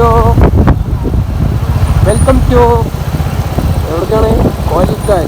To welcome to എവിടേക്കാണ് കോലിക്കാൻ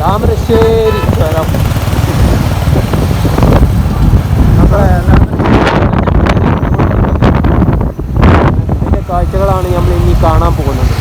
താമരശ്ശേരി ചുരം ഇതിന്റെ കാഴ്ചകളാണ് നമ്മൾ ഇനി കാണാൻ പോകുന്നത്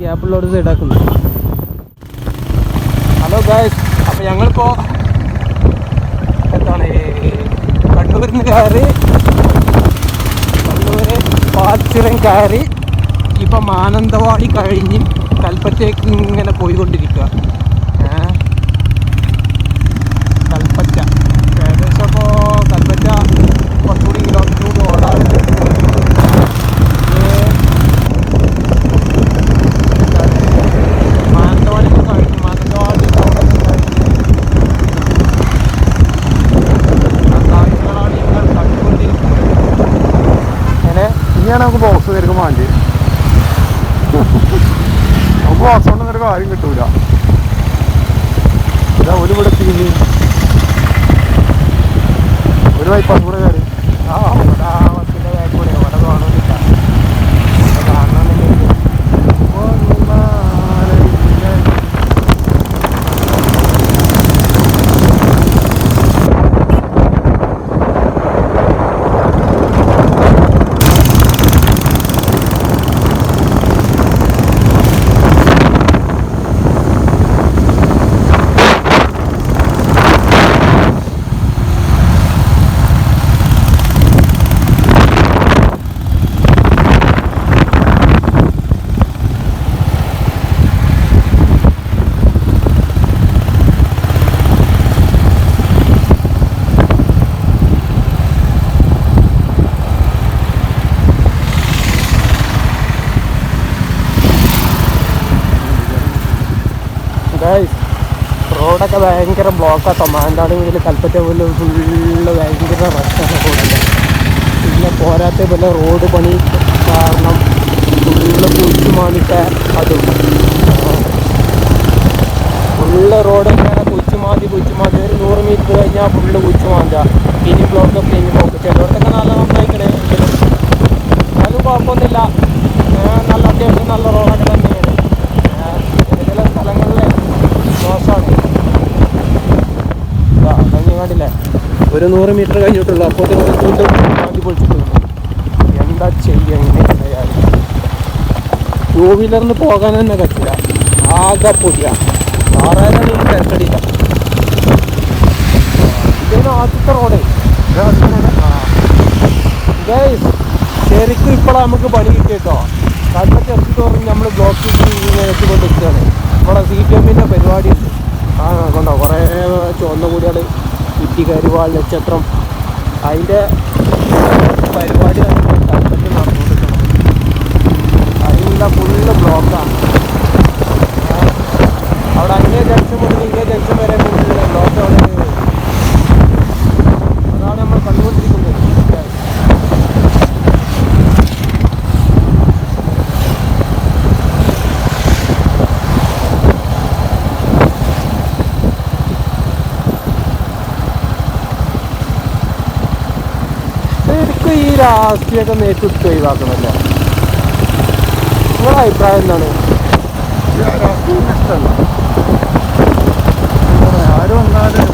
ഗ്യാപ്പുള്ളോട് സൈഡാക്കുന്നു അപ്പോൾ ഞങ്ങളിപ്പോൾ എന്താണ് കണ്ണൂരിൽ നിന്ന് കയറി കണ്ണൂര് പാച്ചിറം കയറി ഇപ്പം മാനന്തവാടി കഴിഞ്ഞ് കൽപ്പറ്റേക്ക് ഇങ്ങനെ പോയിക്കൊണ്ടിരിക്കുക ഏ? കൽപ്പറ്റ ഏകദേശം ഇപ്പോൾ കൽപ്പറ്റ കുറച്ചുകൂടി കിലോമീറ്റർ കൂടി ഓടാറുണ്ട് മാനന്തവാടി കഴിഞ്ഞ് മാനന്തവാടി ടൗണിൽ കഴിഞ്ഞ് ആ കാഴ്ചകളാണ് നിങ്ങൾ കണ്ടുകൊണ്ടിരിക്കുന്നത് എങ്ങനെ ഇനിയാണ് നമുക്ക് ബോക്സ് തിരക്ക് മാറ്റി നമുക്ക് ബോക്സ് കൊണ്ട് ഒരു കാര്യം കിട്ടൂല ഇതാ ഒരു ഇവിടെ എത്തിക്കുന്നു ഒരു ബൈപ്പാസ് കൂടെ കയറി ആ ഇവിടെ ആ ബസ്സിന്റെ ബാക്ക് കൂടെ ഇവിടെ കാണുന്നില്ല ഇവിടെ കാണണമെന്നില്ല ഗൈസ് റോഡൊക്കെ ഭയങ്കര ബ്ലോക്കാട്ടോ. മാനന്തവാടി മുതൽ കൽപ്പറ്റ പോലെ ഫുള്ള് ഭയങ്കര റഷ്ടാണ് റോഡൊക്കെ. പിന്നെ പോരാത്ത പോലെ റോഡ് പണി കാരണം ഫുള്ള് കുഴിച്ചു മാനിട്ട അതും. ഫുള്ള് റോഡ് ഇങ്ങനെ കുഴിച്ചു മാന്തി കുഴിച്ചു മാന്തി. ഒരു നൂറ് മീറ്റർ കഴിഞ്ഞാൽ ഫുള്ള് കുഴിച്ചു മാന്ത. ഇനി ബ്ലോക്ക് ഇനി ബ്ലോക്ക് ചിലവർക്കൊക്കെ നല്ല നന്നായിക്കണേ എങ്കിലും എന്നാലും കുഴപ്പമൊന്നുമില്ല. നല്ല അത്യാവശ്യം നല്ല റോഡൊക്കെ ഒരു നൂറ് മീറ്റർ കഴിഞ്ഞിട്ടുള്ളൂ. അപ്പോൾ വീണ്ടും മാറ്റി പൊളിച്ചിട്ടുണ്ട് എന്താ ചെയ്യുക എങ്ങനെയായാലും ടൂ വീലറിന് പോകാൻ തന്നെ പറ്റില്ല. ആകെ പൊടിയ. ആറായിരം തിരക്കടിയില്ല ഇതാണ് ആദ്യത്തെ റോഡേ ശരിക്കും ഇപ്പോഴാണ് നമുക്ക് പണി കിട്ടിയിട്ടോ. കണ്ടൊക്കെ എത്തി തോറും നമ്മൾ ബ്ലോക്ക് എത്തിക്കൊണ്ടിരിക്കുകയാണ് ഇവിടെ സി പി എമ്മിന്റെ പരിപാടി. ആ കൊണ്ടോ? കുറേ ചുവന്ന കൂടിയാൾ ഇറ്റി കരുവാൾ നക്ഷത്രം അതിന്റെ പരിപാടി കൽപ്പറ്റ നടന്നുകൊണ്ടിരിക്കണം അതിനുള്ള ഫുള്ള് ബ്ലോക്കാണ് അവിടെ അങ്ങേ ജംഗ്ഷൻ മുതൽ ഇങ്ങേ ജംഗ്ഷൻ വരെ ബ്ലോക്ക് അവിടെ അതാണ് നമ്മൾ കണ്ടുകൊണ്ടിരിക്കുന്നത് രാഷ്ട്രീയമൊക്കെ നേതൃത്വം ഒഴിവാക്കണമല്ലോ? നിങ്ങളുടെ അഭിപ്രായം എന്താണ്? ഇഷ്ടമല്ല. ആരും വന്നാലും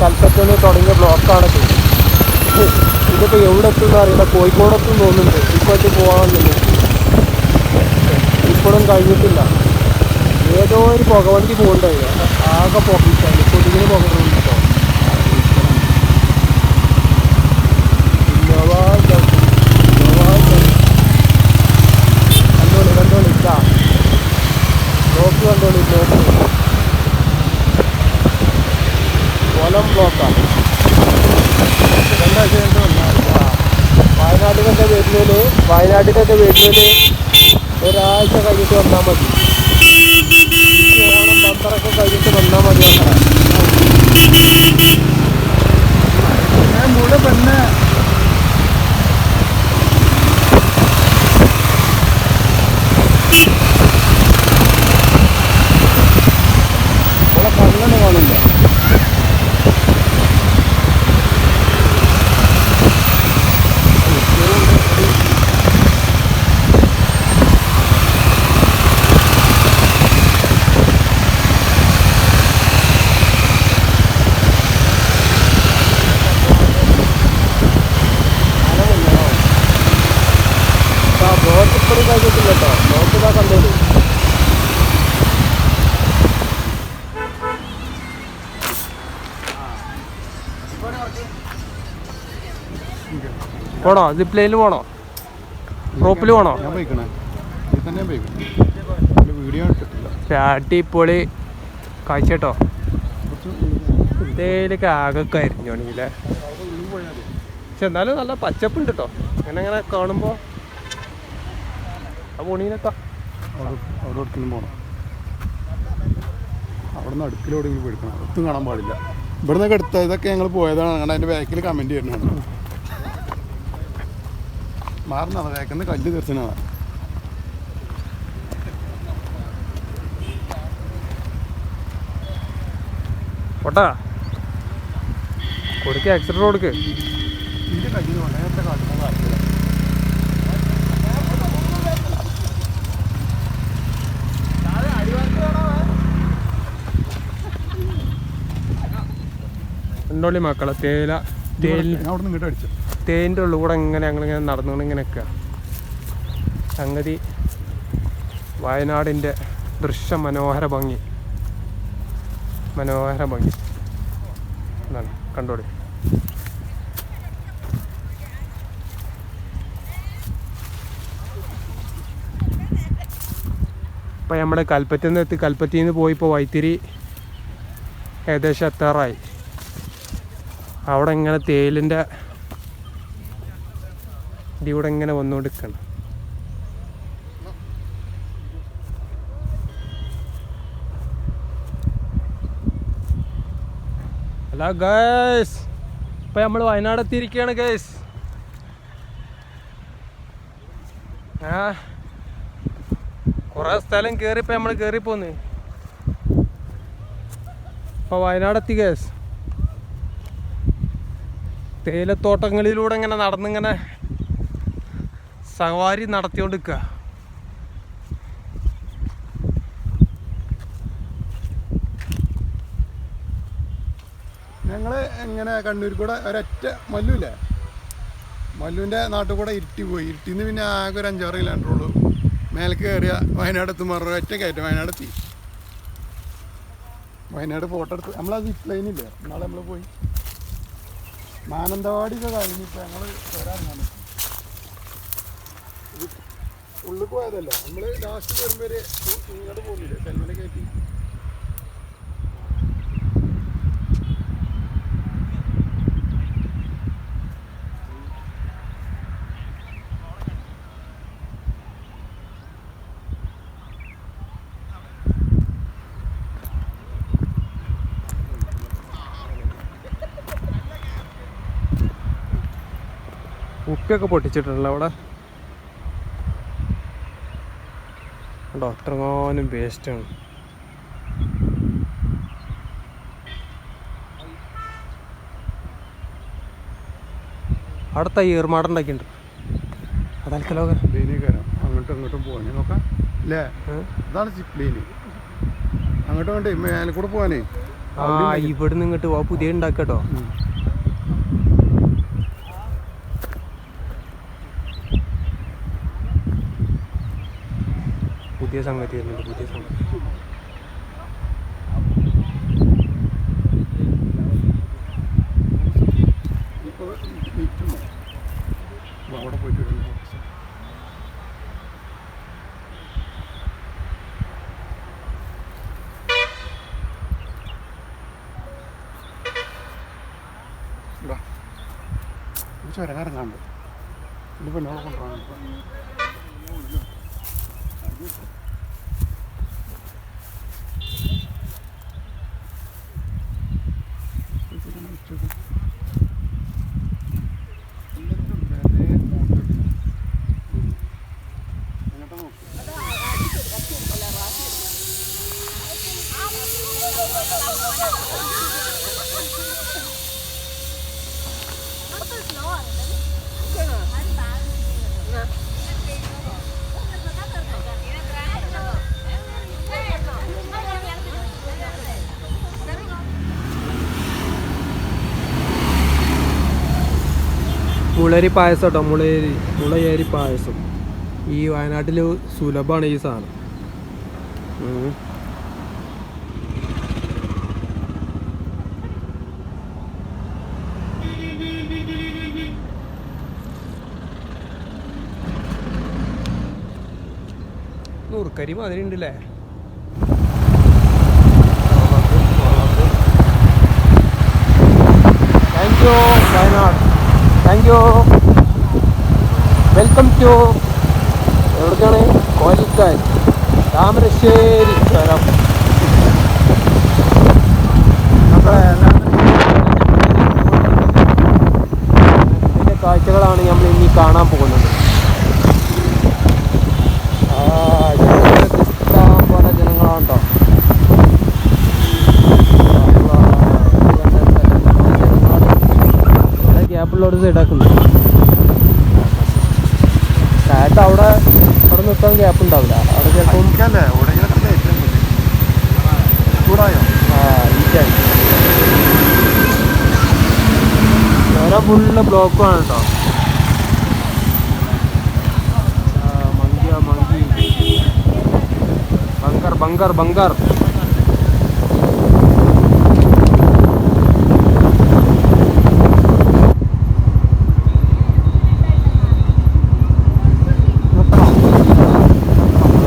കൽപ്പറ്റയിൽ തുടങ്ങിയ ബ്ലോക്കാണ് ഇതിപ്പോ എവിടെ എത്തുന്ന അറിയില്ല. കോഴിക്കോടെത്തും തോന്നുന്നുണ്ട്. ഇപ്പോഴത്തെ പോകാമെന്നുണ്ട് ഇപ്പോഴും കഴിഞ്ഞിട്ടില്ല. ഏതോ ഒരു പുകവണ്ടി പോകണ്ടായി ആകെ പുകയിട്ടാണ് കൊതുകിന് പുകവണ്ടിട്ടോ കണ്ടോളി കണ്ടോളി ഇതാ. ബ്ലോക്ക് കണ്ടോളി ബ്ലോക്ക് കൊലം ബ്ലോക്കാണ് രണ്ടാഴ്ച ആ. വയനാട്ടിലൊക്കെ വരുന്നതിന് വയനാട്ടിലൊക്കെ വരുന്നതിന് ഒരാഴ്ച കഴിഞ്ഞിട്ട് വന്നാൽ മതി. യാത്രയൊക്കെ കഴിഞ്ഞിട്ട് വന്നാൽ മതി ഞാൻ മുഴുവൻ പെണ്ണെ പോണോ? സിപ്പ് ലൈനിൽ പോണോ? റോപ്പിൽ പോണോ? അടിപൊളി കാഴ്ച കേട്ടോ. ആകെ കരിഞ്ഞോണില്ലേ പക്ഷെ എന്നാലും നല്ല പച്ചപ്പുണ്ട് കേട്ടോ. അങ്ങനെ അങ്ങനെ കാണുമ്പോൾ ആ പോണീനൊക്കെ അവിടെ അവിടെ അടുത്തൊന്നും പോകണം അവിടെ നിന്ന് അടുക്കിലോടെങ്കിലും പോയിക്കണം ഒത്തും കാണാൻ പാടില്ല. ഇവിടുന്നൊക്കെ എടുത്ത ഇതൊക്കെ ഞങ്ങൾ പോയതാണ്. അങ്ങനെ അതിന്റെ ബാക്കിൽ കമന്റ് ചെയ്യണതാണ് മാറുന്നതാണ് ബാക്കിൽ കല്ല് തീർച്ചയാണ് കൊട്ടാ കൊടുക്ക ആക്സിഡന്റ് കൊടുക്ക്. ഉണ്ടോളി മക്കളെ തേയില തേയില. ഞാൻ അവിടെ നിന്ന് ഇങ്ങോട്ട് അടിച്ചു. തേന്റെ ഉള്ളിൽ കൂടെ ഇങ്ങനെ ഞങ്ങളിങ്ങനെ നടന്നുകൊണ്ട് ഇങ്ങനെ നിൽക്കുക സംഗതി വയനാടിന്റെ ദൃശ്യ മനോഹര ഭംഗി. മനോഹര ഭംഗി. എന്താണ് കണ്ടോളി ഇപ്പം നമ്മുടെ കൽപ്പറ്റയിൽ നിന്ന് എത്തി കൽപ്പറ്റയിൽ നിന്ന് പോയി ഇപ്പോൾ വൈത്തിരി ഏകദേശം എത്താറായി. അവിടെ ഇങ്ങനെ തേയിലിന്റെ ഇവിടെ ഇങ്ങനെ വന്നുകൊണ്ടിരിക്കണം ഹലോ ഗേസ് ഇപ്പം നമ്മൾ വയനാട് എത്തിയിരിക്കുകയാണ് ഗേസ് ആ. കുറേ സ്ഥലം കേറി ഇപ്പം നമ്മൾ കേറി പോന്ന്. ഇപ്പോൾ വയനാട് എത്തി ഗേസ് തേയിലത്തോട്ടങ്ങളിലൂടെ ഇങ്ങനെ നടന്നിങ്ങനെ സവാരി നടത്തിക്കൊണ്ട് നിൽക്കുക ഞങ്ങൾ എങ്ങനെ കണ്ണൂർ കൂടെ ഒരൊറ്റ മല്ലുല്ലേ മല്ലുവിന്റെ നാട്ടിൽ കൂടെ ഇരുട്ടി പോയി. ഇരുട്ടിന്ന് പിന്നെ ആകെ ഒരു അഞ്ചാറ് കിലോമീറ്റർ ഉള്ളൂ. മേലേക്ക് കയറിയ വയനാട് എത്തുമ്പോൾ ഒറ്റ കയറ്റം വയനാട് എത്തി. വയനാട് ഫോട്ടോ എടുത്ത് നമ്മൾ ആ സിപ്പ് ലൈനില്ലേ നാളെ നമ്മൾ പോയി. മാനന്തവാടി കഴിഞ്ഞിപ്പോൾ ഞങ്ങൾ വരാറുണ്ട് ഉള്ളിൽ പോയതല്ല. നമ്മൾ ലാസ്റ്റ് വരുമ്പോൾ ഇങ്ങോട്ട് പോകുന്നില്ല സെൽമനെ കയറ്റി. ഉപ്പിയൊക്കെ പൊട്ടിച്ചിട്ടുണ്ടല്ലോ അവിടെ. കണ്ടോ അത്രങ്ങാനും വേസ്റ്റാണ് അടുത്ത ഈർമാടുണ്ടാക്കിയിട്ടുണ്ട് അതൽക്കലോ ലൈനിൽ കയറാം അങ്ങോട്ടും ഇങ്ങോട്ടും പോകാനേ നോക്കാം. അല്ലേ അതാണ് സിപ്പ് ലൈന് അങ്ങോട്ടും വേണ്ടേ മേലെ കൂടെ പോകാനേ ആ ഇവിടുന്ന് ഇങ്ങോട്ട് പുതിയ ഉണ്ടാക്കട്ടോ പുതിയ സംഗതി വരുന്നുണ്ട് പുതിയ സംഗതി. അവിടെ പോയിട്ട് വരാം. മുളരി പായസം കേട്ടോ മുളയരി മുളയേരി പായസം ഈ വയനാട്ടിൽ സുലഭമാണ് ഈ സാധനം നൂറുക്കരി മാതിരി ഉണ്ടല്ലേ thank you Wayanad thank you. Welcome to എവിടേക്കാണ്? കോലിക്കാൻ താമരശ്ശേരി സ്ഥലം കാഴ്ചകളാണ് നമ്മൾ ഇനി കാണാൻ പോകുന്നത് ആ ജനങ്ങൾക്ക് ഇഷ്ടം പോലെ ജനങ്ങളാണ് കേട്ടോ ഗ്യാപ്പുള്ളൊരു സൈഡാക്കുന്നു കാറ്റ് അവിടെ അവിടെ നിർത്താൻ ഗ്യാപ്പ് ഉണ്ടാവില്ല. അവിടെ ചിലപ്പം വേറെ ഫുള്ള് ബ്ലോക്കുമാണ് കേട്ടോ. മങ്കിയ മങ്കി. ബങ്കർ ബങ്കർ ബങ്കർ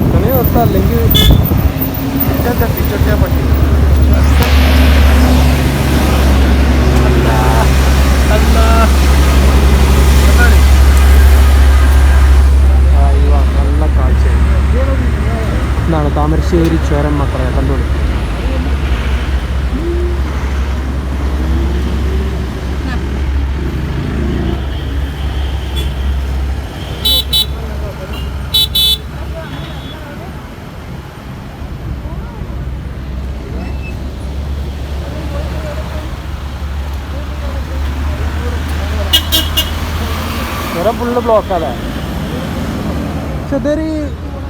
നിർത്തണേ നിർത്താം അല്ലെങ്കിൽ ഇതെന്താ പിച്ചൊട്ടിയാ പറ്റി അയ്യോ നല്ല കാഴ്ച ഇതാണ് താമരശ്ശേരി ചുരം മക്കളെ കണ്ടോളൂ ചുരം ഫുള്ള് ബ്ലോക്കല്ലേ പക്ഷെ ഇതൊരു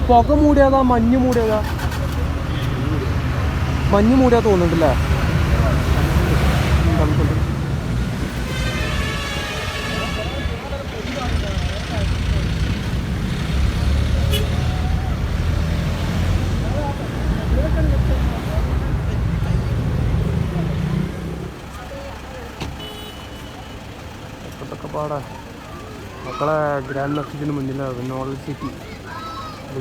പുക മൂടിയതാ മഞ്ഞ് മൂടിയതാ? മഞ്ഞ് മൂടിയാ തോന്നുന്നുണ്ടല്ലേ? പാടാ. മക്കളെ ഗ്രാൻഡ് മസ്ജിദിന് മുന്നിലാണ് നോളജ് സിറ്റി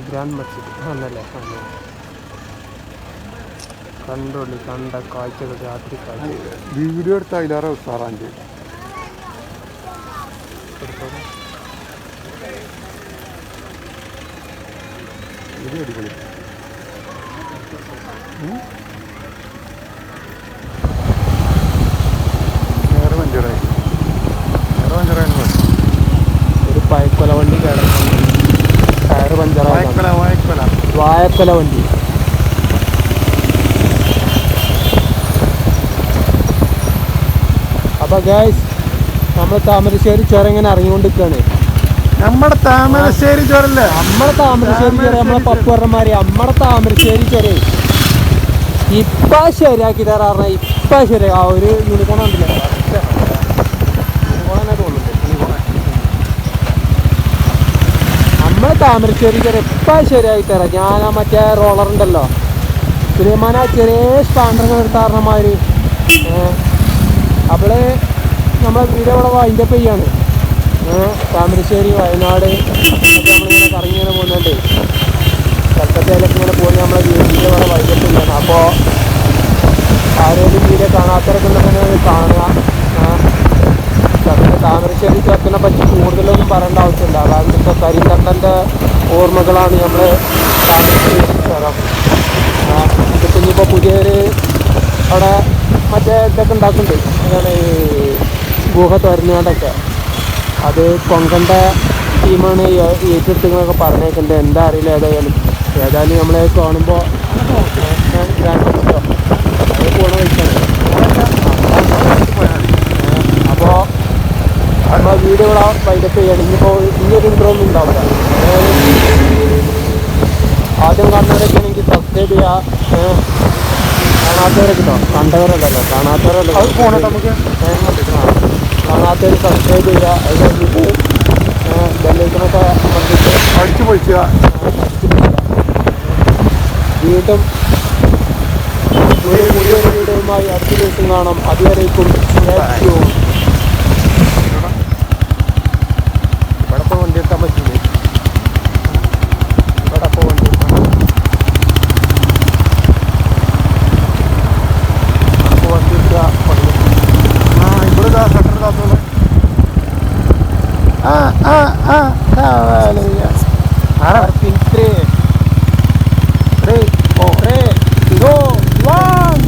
ഗ്രാൻഡ് മസ്ജിദ് ആണല്ലേ ആണ് കണ്ടോളി കണ്ട കാഴ്ചകൾ രാത്രി കാഴ്ച വീഡിയോ എടുത്ത അതിലാറോ ഉസാറാന്റെ ഇത് അടിപൊളി വായക്കൊല വണ്ടി. അപ്പൊ ഗൈസ് നമ്മൾ താമരശ്ശേരി ചുരം ഇങ്ങനെ ഇറങ്ങിക്കൊണ്ടിരിക്കുകയാണ് നമ്മുടെ താമരശ്ശേരി ചോരല്ലേ? നമ്മുടെ താമരശ്ശേരി ചുരം നമ്മളെ പപ്പുറന്മാര് നമ്മുടെ താമരശ്ശേരി ചുരം. ഇപ്പൊ ശരിയാക്കി തരാറ ഇപ്പൊ ശരിയാ. ഒരു യൂണിക്കോൺ ഉണ്ടല്ലേ യൂണിക്കോൺ തന്നെ തോന്നുന്നുണ്ട് നമ്മളെ താമരശ്ശേരി ചുരം ഇപ്പൊ ശരിയാക്കി തരാം ഞാൻ ആ മറ്റേ റോളർ ഉണ്ടല്ലോ. സുലൈമാന ചെറിയ സ്റ്റാൻഡർ എടുത്താറന്മാര് അവൾ നമ്മളെ വീട് ഇവിടെ വൈൻഡപ്പ് ചെയ്യാണ്. ഏഹ് താമരശ്ശേരി വയനാട് നമ്മളിങ്ങനെ നമ്മളിങ്ങനെ കറങ്ങിങ്ങനെ പോകുന്നുണ്ട് കൽക്കത്തയിലൊക്കെ ഇങ്ങനെ പോയി നമ്മളെ വീടിന്റെ ഓർമ്മകളാണ് നമ്മൾ താമരശ്ശേരി ഇതിപ്പോൾ ഇനിയിപ്പോൾ പുതിയൊരു അവിടെ മറ്റേ ഇതൊക്കെ ഉണ്ടാക്കുന്നുണ്ട്. അതാണ് ഈ ഗുഹ തുറന്നുകൊണ്ടൊക്കെ. അത് കൊങ്കണ്ട ടീമാണ് ഏറ്റെടുത്തൊക്കെ പറഞ്ഞേക്കുന്നത് എന്താ അറിയില്ല ഏതായാലും. ഏതായാലും നമ്മളെ കാണുമ്പോൾ അപ്പോൾ നമ്മളെ വീഡിയോ ഇവിടെ വൈകിട്ട് ചെയ്യണം ഇനിയിപ്പോൾ ഇനിയൊരു ഇൻട്രോ ഒന്നും ഉണ്ടാവില്ല. ആദ്യം കാണുന്നവരൊക്കെ എനിക്ക് സബ്സ്ക്രൈബ് ചെയ്യാം. കാണാത്തവരെ കിട്ടാം കണ്ടവരല്ലല്ലോ കാണാത്തവരല്ലോ നമുക്ക്? കാണാത്തവർ സബ്സ്ക്രൈബ് ചെയ്യുക അത് കഴിഞ്ഞിട്ട് ബെല്ലൈക്കണൊക്കെ അടിച്ചു വീണ്ടും പുതിയ വീഡിയോയുമായി അടുത്ത ദിവസം കാണാം. അതുവരേക്കും thank you. ഇവിടെ ഇപ്പോൾ വണ്ടി എടുക്കാൻ പറ്റില്ലേ ഇവിടെ ഇപ്പോൾ വണ്ടി എടുക്കാൻ Hairpin three. Three, three, two, one.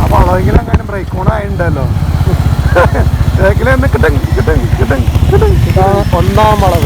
അപ്പൊ അളവെങ്കിലും അങ്ങനെ ബ്രേക്ക് ഓൺ ആയിട്ടുണ്ടല്ലോ ബേക്കിൽ കിട്ടും കിട്ടും കിട്ടും കിട്ടും ഇതാണ് ഒന്നാം വളവ്